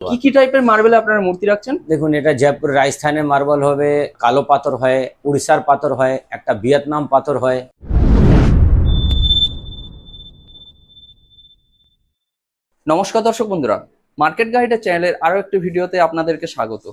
কি কি টাইপের মার্বেলে আপনারা মূর্তি রাখছেন? দেখুন এটা জয়পুর রাজস্থানের মার্বেল হবে কালো পাথর হয় উড়িষ্যার পাথর হয় একটা ভিয়েতনাম পাথর হয়। নমস্কার দর্শক বন্ধুরা মার্কেট গাইডের চ্যানেলের আরও একটি ভিডিওতে আপনাদেরকে স্বাগত।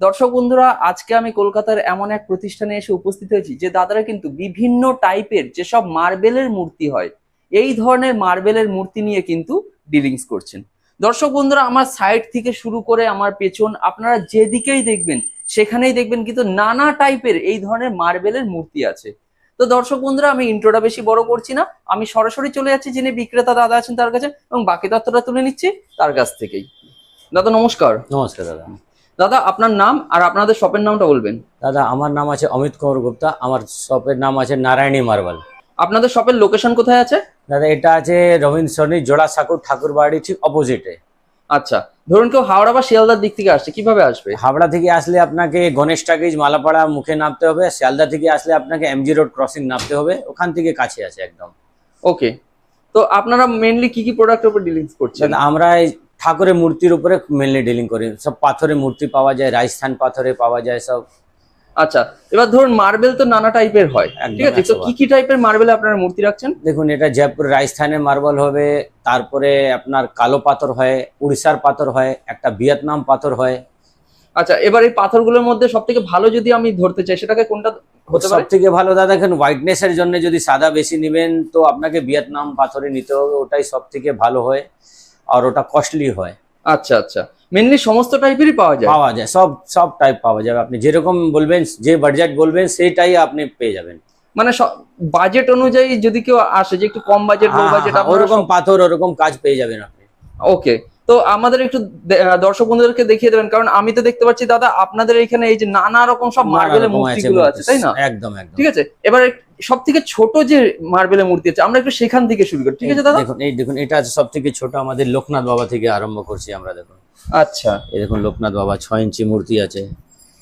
দর্শক বন্ধুরা আজকে আমি কলকাতার এমন এক প্রতিষ্ঠানে এসে উপস্থিত হয়েছি যে দাদারা কিন্তু বিভিন্ন টাইপের যেসব মার্বেলের মূর্তি হয় এই ধরনের মার্বেলের মূর্তি নিয়ে কিন্তু ডিলিংস করছেন। দর্শক বন্ধুরা আমার সাইড থেকে শুরু করে আমার পেছন আপনারা যেদিকেই দেখবেন সেখানেই দেখবেন কিন্তু নানা টাইপের এই ধরনের মার্বেলের মূর্তি আছে। তো দর্শক বন্ধুরা আমি ইন্ট্রোটা বেশি বড় করছি না আমি সরাসরি চলে যাচ্ছি যিনি বিক্রেতা দাদা আছেন তার কাছে এবং বাকি তথ্যটা তুলে নিচ্ছি তার কাছ থেকেই। দাদা নমস্কার। নমস্কার দাদা। দাদা আপনার নাম আর আপনাদের শপের নামটা বলবেন। দাদা আমার নাম আছে অমিত কুমার গুপ্তা আমার শপের নাম আছে নারায়ণী মার্বেল আপনাদের শপের লোকেশন কোথায় আছে? দাদা এটা আছে রবীন্দ্র সরণি জোড়া সাকুর ঠাকুর বাড়ি ঠিক অপোজিটে আচ্ছা ধরুন কেউ হাওড়া বা শিয়ালদার দিক থেকে আসছে কীভাবে আসবে? হাওড়া থেকে আসলে আপনাকে গণেশ টাকিজ মালাপাড়া মুখে নামতে হবে শিয়ালদা থেকে আসলে আপনাকে এমজি রোড ক্রসিং নামতে হবে ওখান থেকে কাছে আছে একদম। ওকে তো আপনারা মেনলি কি কি প্রোডাক্টের উপর ডিলিংস করছেন? আমরা এই ঠাকুরের মূর্তির উপরে মেনলি ডিলিং করি। সব পাথরের মূর্তি পাওয়া যায় রাজস্থান পাথরে পাওয়া যায় সব। আচ্ছা এবার ধরুন মার্বেল তো নানা টাইপের হয় ঠিক আছে? তো কি কি টাইপের মার্বেল আপনারা মূর্তি রাখছেন? দেখুন এটা জয়পুর রাজস্থানের মার্বেল হবে তারপরে আপনার কালো পাথর হয় উড়িষ্যার পাথর হয় একটা ভিয়েতনাম পাথর হয়। আচ্ছা এবার এই পাথরগুলোর মধ্যে সব থেকে ভালো যদি আমি ধরতে চাই সেটাকে কোনটা হতে সব পারে? থেকে ভালো দাদা এখন হোয়াইটনেস এর জন্য যদি সাদা বেশি নেবেন তো আপনাকে ভিয়েতনাম পাথরে নিতে হবে ওটাই সব থেকে ভালো হয় আর ওটা কস্টলি হয়। আচ্ছা আচ্ছা। মেনলি সমস্ত টাইপেরই পাওয়া যায়। পাওয়া যায় সব সব টাইপ পাওয়া যাবে। আপনি যেরকম বলবেন যে বাজেট বলবেন সেইটাই আপনি পেয়ে যাবেন। মানে বাজেট অনুযায়ী যদি কেউ আসে যে একটু কম বাজেট লো বাজেট ওরকম পাথর ওরকম কাজ পেয়ে যাবেন আপনি। ওকে তো আমাদের একটু দর্শক বন্ধুদেরকে দেখিয়ে দেবেন কারণ আমি তো দেখতে পাচ্ছি দাদা আপনাদের এখানে এই যে নানা রকম সব মার্বেলের মূর্তিগুলো আছে তাই না? একদম একদম। ঠিক আছে? এবার সব থেকে ছোট যে মার্বেলের মূর্তি আছে আমরা একটু সেখান থেকে শুরু করি। ঠিক আছে দাদা? দেখুন এই দেখুন এটা আছে সব থেকে ছোট আমাদের লোকনাথ বাবা থেকে আরম্ভ করছি আমরা দেখুন। আচ্ছা। এই দেখুন লোকনাথ বাবা ছয় ইঞ্চি মূর্তি আছে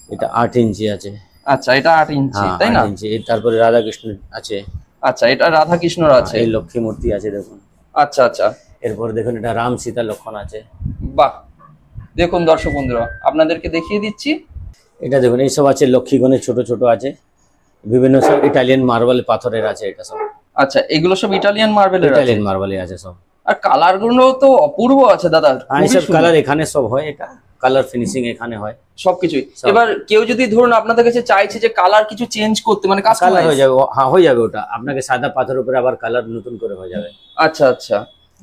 এটা আট ইঞ্চি আছে। আচ্ছা এটা আট ইঞ্চি হ্যাঁ, তাই না? ইঞ্চি। তারপরে রাধাকৃষ্ণ আছে। আচ্ছা এটা রাধা কৃষ্ণর আছে। এই লক্ষ্মী মূর্তি আছে দেখুন। আচ্ছা আচ্ছা। এরপর দেখুন এটা রাম সীতা লক্ষণ আছে। বাহ। দেখুন দর্শক বন্ধুরা আপনাদেরকে দেখিয়ে দিচ্ছি। এটা দেখুন এইসব আছে লক্ষ্মী লক্ষ্মীগণের ছোট ছোট আছে। বিভিন্ন সব ইটালিয়ান মার্বেল পাথরের আছে এটা সব। আচ্ছা এগুলো সব ইটালিয়ান মার্বেল ইটালিয়ান মার্বেলে আছে সব। আর কালারগুলো তো অপূর্ব আছে দাদা এইসব সুন্দর। কালার এখানে সব হয় এটা কালার ফিনিশিং এখানে হয়। সবকিছুই। এবার কেউ যদি ধরুন আপনাদের কাছে চাইছে যে কালার কিছু চেঞ্জ করতে মানে কালার কাস্টমাইজ হয়ে যাবে হ্যাঁ হয়ে যাবে ওটা। আপনাকে সাদা পাথর উপরে আবার কালার নতুন করে হয়ে যাবে। আচ্ছা আচ্ছা।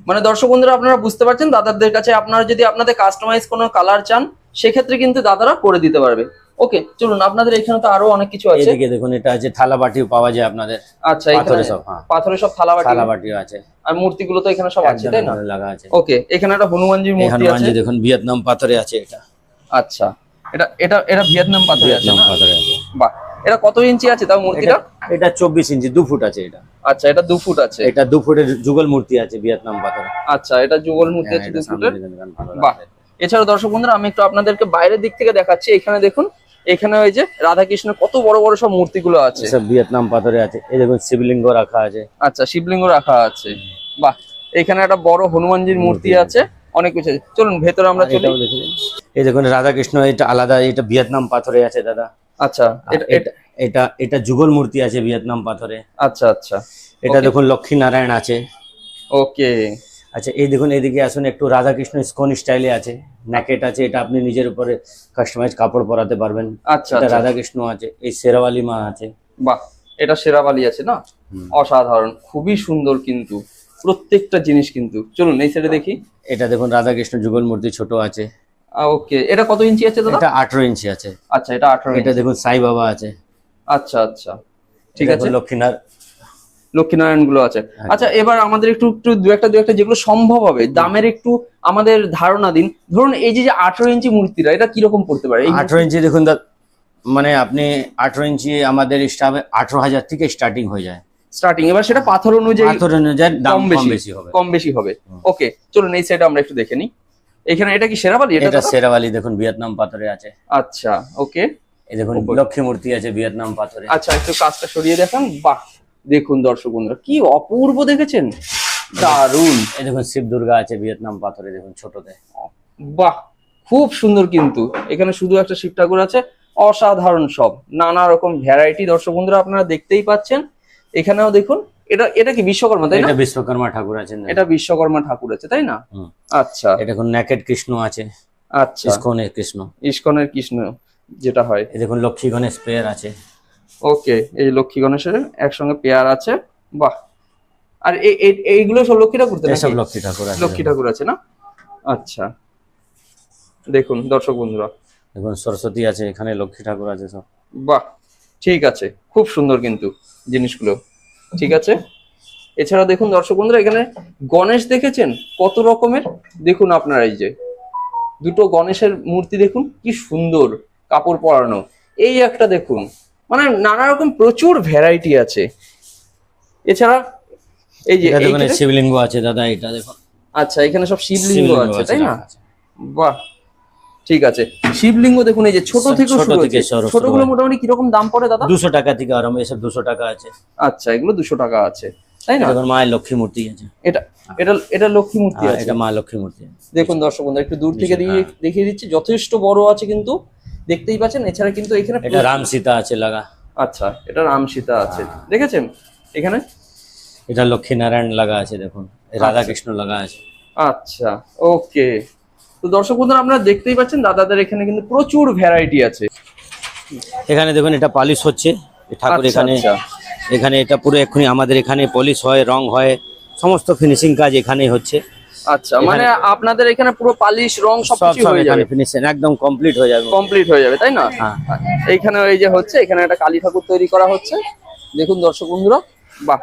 মানে দর্শক বন্ধুরা আপনারা বুঝতে পারছেন দাদাদের কাছে আপনারা যদি আপনাদের কাস্টমাইজ কোনো কালার চান সেক্ষেত্রে কিন্তু দাদারা করে দিতে পারবে। ওকে চলুন আপনাদের এখানে তো আরও অনেক কিছু আছে। এদিকে দেখুন এটা আছে থালা বাটিও পাওয়া যায় আপনাদের। আচ্ছা পাথরে এখানে সব হ্যাঁ। পাথরের সব থালা বাটি থালা বাটিও আছে। আর মূর্তিগুলো তো এখানে সব আছে তাই না? লাগা আছে। ওকে এখানে একটা হনুমানজির মূর্তি আছে হনুমানজি দেখুন ভিয়েতনাম পাথরে আছে এটা। আচ্ছা এটা এটা এটা ভিয়েতনাম পাথরে আছে ভিয়েতনাম না? পাথরে আছে। বাহ এটা কত ইঞ্চি আছে তাও মূর্তিটা? এটা এটা চব্বিশ ইঞ্চি দু ফুট আছে এটা। আচ্ছা এটা দু ফুট আছে। এটা দু ফুটের যুগল মূর্তি আছে ভিয়েতনাম পাথরে। আচ্ছা এটা যুগল মূর্তি হ্যাঁ, আছে এটা দু সামনে ফুটের। বাহ। এছাড়া দর্শক বন্ধুরা আমি একটু আপনাদেরকে বাইরের দিক থেকে দেখাচ্ছি। এখানে দেখুন এখানে ওই যে রাধাকৃষ্ণের কত বড় বড় সব মূর্তিগুলো আছে। এসব ভিয়েতনাম পাথরে আছে। এই দেখুন শিবলিঙ্গ রাখা আছে। আচ্ছা শিবলিঙ্গ রাখা আছে। বাহ এখানে একটা বড় হনুমানজির মূর্তি আছে অনেক কিছু আছে। চলুন ভেতরে আমরা চলি। এই দেখুন রাধাকৃষ্ণ এটা আলাদা এটা ভিয়েতনাম পাথরে আছে দাদা। আচ্ছা এটা এটা এটা এটা এটা যুগল মূর্তি আছে ভিয়েতনাম পাথরে। আচ্ছা আচ্ছা। এটা দেখুন লক্ষ্মী নারায়ণ আছে। ওকে আচ্ছা এই দেখুন এদিকে আসুন একটু রাধাকৃষ্ণ স্কন স্টাইলে আছে ন্যাকেট আছে এটা আপনি নিজের উপরে কাস্টমাইজ কাপড় পরাতে পারবেন। আচ্ছা এটা আচ্ছা। রাধাকৃষ্ণ আছে এই শেরাওয়ালি মা আছে। বাহ এটা সেরাবালি আছে না? অসাধারণ খুবই সুন্দর কিন্তু প্রত্যেকটা জিনিস কিন্তু। চলুন এই সাইডে দেখি। এটা দেখুন রাধাকৃষ্ণ যুগল মূর্তি ছোট আছে। ওকে এটা কত ইঞ্চি আছে দাদা? এটা আঠারো ইঞ্চি আছে। আচ্ছা এটা আঠারো এটা দেখুন সাই বাবা আছে। আচ্ছা আচ্ছা। ঠিক আছে। দেখুন লক্ষ্মীনার লক্ষ্মীনারায়ণগুলো আছে। আচ্ছা এবার আমাদের একটু একটু দু একটা দু একটা যেগুলো সম্ভব হবে দামের একটু আমাদের ধারণা দিন। ধরুন এই যে আঠারো ইঞ্চি মূর্তিটা এটা কীরকম পড়তে পারে? আঠারো ইঞ্চি দেখুন মানে আপনি আঠারো ইঞ্চি আমাদের স্টাফে আঠারো হাজার থেকে স্টার্টিং হয়ে যায়। স্টার্টিং এবার সেটা পাথর অনুযায়ী পাথর অনুযায়ী দাম কম বেশি হবে। কম বেশি হবে। ওকে চলুন এই সাইডে আমরা একটু দেখে নিই। এখানে এটা কি সেরাবালি এটা? শেরাওয়ালি দেখুন ভিয়েতনাম পাথরে আছে। আচ্ছা ওকে। এই দেখুন। লক্ষ্মী মূর্তি আছে ভিয়েতনাম পাথরে। আচ্ছা একটু কাজটা সরিয়ে দেখান। বাহ দেখুন দর্শক বন্ধুরা কি অপূর্ব দেখেছেন? দারুণ এই দেখুন শিব দুর্গা আছে ভিয়েতনাম পাথরে দেখুন ছোটতে। বাহ খুব সুন্দর কিন্তু। এখানে শুধু একটা শিব ঠাকুর আছে অসাধারণ সব। নানা রকম ভ্যারাইটি দর্শক বন্ধুরা আপনারা দেখতেই পাচ্ছেন। এখানেও দেখুন এটা এটা কি বিশ্বকর্মা তাই না? এটা বিশ্বকর্মা ঠাকুর আছেন এটা বিশ্বকর্মা ঠাকুর আছে তাই না? আচ্ছা। এটা দেখুন নেকেট কৃষ্ণ আছে। আচ্ছা। ইস্কনের কৃষ্ণ। ইস্কনের কৃষ্ণ যেটা হয়। এই দেখুন লক্ষ্মী গণেশ পেয়ার আছে। ওকে এই লক্ষ্মী গণেশের একসঙ্গে পেয়ার আছে বাহ। আর এই- এই- এইগুলো সব লক্ষ্মী ঠাকুর লক্ষ্মী ঠাকুর লক্ষ্মী ঠাকুর আছে না? আচ্ছা। দেখুন দর্শক বন্ধুরা। দেখুন সরস্বতী আছে এখানে লক্ষ্মী ঠাকুর আছে সব। বাহ ঠিক আছে। খুব সুন্দর কিন্তু জিনিসগুলো। ঠিক আছে? এছাড়া দেখুন দর্শক বন্ধুরা এখানে গণেশ দেখেছেন? কত রকমের? দেখুন আপনারা এই যে। দুটো গণেশের মূর্তি দেখুন কি সুন্দর কাপড় পরানো। এই একটা দেখুন। মানে নানা রকম প্রচুর ভ্যারাইটি আছে। এছাড়া এই যে এইখানে- শিবলিঙ্গ আছে দাদা এটা দেখুন আচ্ছা এখানে সব শিবলিঙ্গ আছে তাই না? বাহ ঠিক আছে। শিবলিঙ্গ দেখুন এই যে ছোট ছোট থেকে শুরু থেকে ছোটগুলো। মোটামুটি কীরকম দাম পড়ে দাদা? দুশো টাকা থেকে আরম্ভ এসব দুশো টাকা আছে। আচ্ছা এগুলো দুশো টাকা আছে তাই না? দেখুন মায়ের লক্ষ্মী মূর্তি আছে। এটা এটা এটা লক্ষ্মী মূর্তি হ্যাঁ, আছে। এটা মা লক্ষ্মী মূর্তি। দেখুন দর্শক বন্ধু একটু দূর থেকে দিয়ে। দেখিয়ে দিচ্ছি যথেষ্ট বড় আছে কিন্তু। দেখতেই পাচ্ছেন এছাড়া কিন্তু এখানে এটা রাম সীতা আছে লাগা। আচ্ছা এটা রাম সীতা আছে দেখেছেন? এখানে? এটা লক্ষ্মী নারায়ণ লাগা আছে দেখুন। রাধা কৃষ্ণ লাগা আছে। আচ্ছা ওকে। তো দর্শক বন্ধুরা আপনারা দেখতেই পাচ্ছেন দাদাদের এখানে কিন্তু প্রচুর ভ্যারাইটি আছে। এখানে দেখুন এটা পালিশ হচ্ছে। ঠাকুর আচ্ছা, এখানে আচ্ছা। এখানে এটা পুরো এক্ষুনি আমাদের এখানে পলিশ হয় রং হয় সমস্ত ফিনিশিং কাজ এখানেই হচ্ছে। আচ্ছা মানে আপনাদের এখানে পুরো পালিশ রং সবকিছু হয়ে যাবে। ফিনিশিং একদম কমপ্লিট হয়ে যাবে। কমপ্লিট হয়ে যাবে তাই না? হ্যাঁ। এইখানে এই যে হচ্ছে এখানে একটা কালী ঠাকুর তৈরি করা হচ্ছে। দেখুন দর্শক বন্ধুরা বাহ!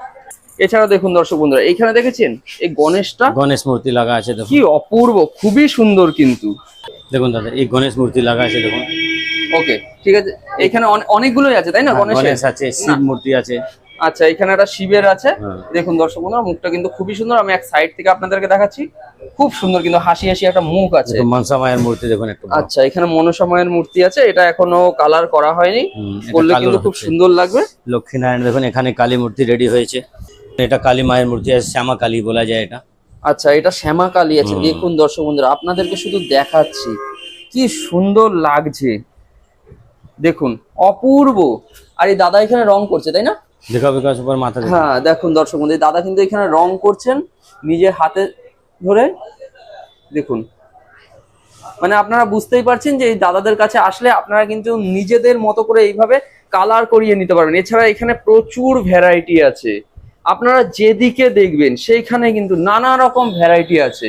এছাড়া দেখুন দর্শক বন্ধুরা এইখানে দেখেছেন? এই গণেশটা? গণেশ মূর্তি লাগা আছে দেখুন। কি অপূর্ব খুবই সুন্দর কিন্তু। দেখুন দাদা এই গণেশ মূর্তি লাগা আছে দেখুন। ওকে ঠিক আছে। এখানে অনেকগুলোই আছে তাই না হ্যাঁ, গণেশ আছে শিব মূর্তি আছে। আচ্ছা এখানে একটা শিবের আছে। হ্যাঁ। দেখুন দর্শক বন্ধুরা মুখটা কিন্তু খুবই সুন্দর। আমি এক সাইড থেকে আপনাদেরকে দেখাচ্ছি। খুব সুন্দর কিন্তু হাসি হাসি একটা মুখ আছে। মনসা মায়ের মূর্তি দেখুন একটু। আচ্ছা এখানে মনসাময়ের মূর্তি আছে। এটা এখনও কালার করা হয়নি। করলে কিন্তু খুব সুন্দর লাগবে। লক্ষ্মী নারায়ণ দেখুন এখানে কালী মূর্তি রেডি হয়েছে। এটা কালী মায়ের মূর্তি আছে শ্যামা কালী বলা যায় এটা। আচ্ছা এটা শ্যামা কালী আছে। দেখুন দর্শক বন্ধুরা আপনাদেরকে শুধু দেখাচ্ছি। কি সুন্দর লাগছে। দেখুন অপূর্ব। আর এই দাদা এখানে রং করছে তাই না? দেখা বিকাশ উপর মাথা হ্যাঁ দেখুন দর্শক বন্ধু দাদা কিন্তু এখানে রং করছেন নিজের হাতে ধরে দেখুন। মানে আপনারা বুঝতেই পারছেন যে এই দাদাদের কাছে আসলে আপনারা কিন্তু নিজেদের মতো করে এইভাবে কালার করিয়ে নিতে পারবেন। এছাড়া এখানে প্রচুর ভ্যারাইটি আছে। আপনারা যেদিকে দেখবেন সেইখানে কিন্তু নানা রকম ভ্যারাইটি আছে।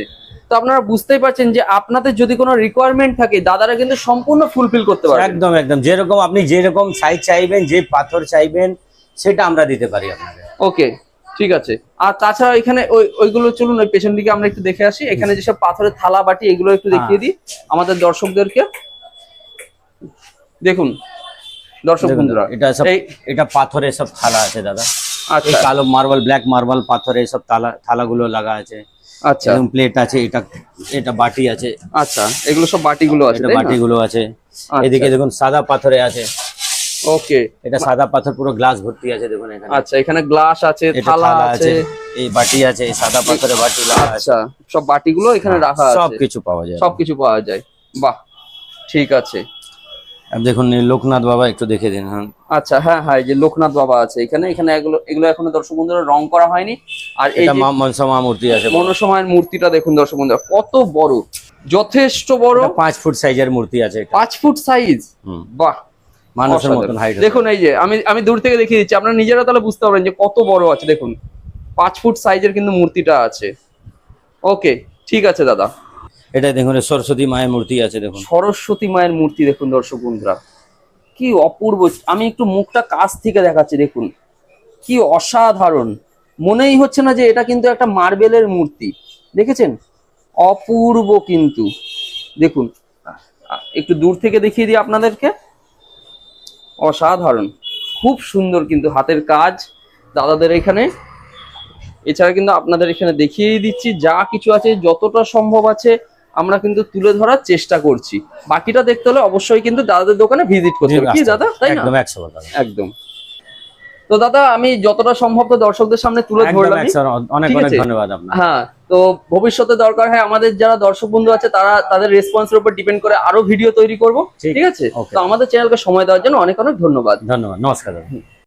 তো আপনারা বুঝতেই পারছেন যে আপনাদের যদি কোনো রিকোয়ারমেন্ট থাকে দাদারা কিন্তু সম্পূর্ণ ফুলফিল করতে পারবেন। একদম একদম। যেরকম আপনি যেরকম সাইজ চাইবেন যে পাথর চাইবেন সেটা আমরা দিতে পারি আপনাকে ওকে ঠিক আছে। আর তাছাড়া এখানে ওই ওইগুলো চলুন ওই পেছন দিকে আমরা একটু দেখে আসি। এখানে যেসব পাথরের থালা বাটি এগুলো একটু দেখিয়ে দিই আমাদের দর্শকদেরকে। দেখুন দর্শক বন্ধুরা এটা সব এটা পাথরের সব থালা আছে দাদা। আচ্ছা। কালো মার্বেল ব্ল্যাক মার্বেল পাথরের সব থালা থালাগুলো লাগা আছে। আচ্ছা। এবং প্লেট আছে এটা এটা বাটি আছে। আচ্ছা এগুলো সব বাটিগুলো আছে বাটিগুলো আছে। আচ্ছা। এদিকে দেখুন সাদা পাথরে আছে। ওকে এটা সাদা পাথর পুরো গ্লাস ভর্তি আছে দেখুন এখানে। আচ্ছা এখানে গ্লাস আছে থালা আছে। এই বাটি আছে এই সাদা পাথরে বাটি আচ্ছা সব বাটিগুলো এখানে রাখা সব আছে। কিছু পাওয়া যায়। সবকিছু পাওয়া যায়। বাহ ঠিক আছে। দেখুন লোকনাথ বাবা একটু দেখে দিন হ্যাঁ। আচ্ছা হ্যাঁ হ্যাঁ যে লোকনাথ বাবা আছে এখানে। এখানে এগুলো এগুলো এখনও দর্শক বন্ধুরা রং করা হয়নি। আর এই এটা যে মা মনসা মা মূর্তি আছে। মনসময়ের মূর্তিটা দেখুন দর্শক বন্ধুরা কত বড় যথেষ্ট বড়। পাঁচ ফুট সাইজের মূর্তি আছে পাঁচ ফুট সাইজ। বাহ মানুষের। মতন হাইট দেখুন এই যে আমি আমি দূর থেকে দেখিয়ে দিচ্ছি। আপনারা নিজেরা তাহলে বুঝতে পারবেন যে কত বড় আছে। দেখুন পাঁচ ফুট সাইজের কিন্তু মূর্তিটা আছে। ওকে ঠিক আছে দাদা। এটা দেখুন সরস্বতী মায়ের মূর্তি আছে দেখুন। সরস্বতী মায়ের মূর্তি দেখুন দর্শক বন্ধুরা। কি অপূর্ব। আমি একটু মুখটা কাছ থেকে দেখাচ্ছি দেখুন। কি অসাধারণ। মনেই হচ্ছে না যে এটা কিন্তু একটা মার্বেলের মূর্তি। দেখেছেন? অপূর্ব কিন্তু। দেখুন একটু দূর থেকে দেখিয়ে দিই আপনাদেরকে। অসাধারণ। খুব সুন্দর কিন্তু হাতের কাজ দাদাদের এখানে। এছাড়া কিন্তু আপনাদের এখানে দেখিয়েই দিচ্ছি যা কিছু আছে যতটা সম্ভব আছে আমরা কিন্তু তুলে ধরার চেষ্টা করছি। বাকিটা দেখতে হলে অবশ্যই কিন্তু দাদাদের দোকানে ভিজিট করতে হবে। কি দাদা? তাই না? একদম একদম। তো দাদা আমি যতটা সম্ভব তো দর্শকদের সামনে তুলে ধরলাম অনেক অনেক ধন্যবাদ আপনার হ্যাঁ তো ভবিষ্যতে দরকার হয় আমাদের যারা দর্শক বন্ধু আছে তারা তাদের রেসপন্স এর উপর ডিপেন্ড করে আরও ভিডিও তৈরি করব। ঠিক আছে? তো আমাদের চ্যানেলকে সময় দেওয়ার জন্য অনেক অনেক ধন্যবাদ। ধন্যবাদ। নমস্কার